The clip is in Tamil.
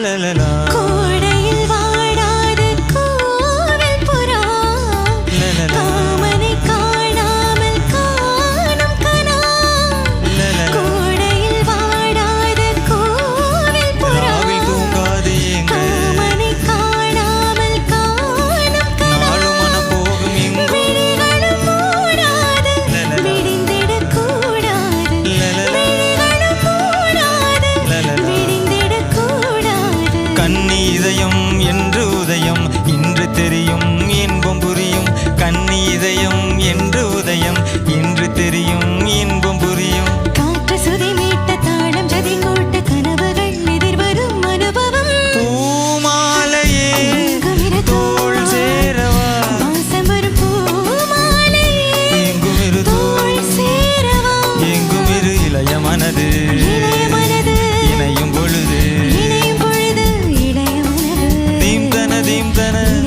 la la la la. இதயம் என்று உதயம். இன்று தெரியும் இன்பம் புரியும். கண்ணி இதயம் என்று உதயம். something it.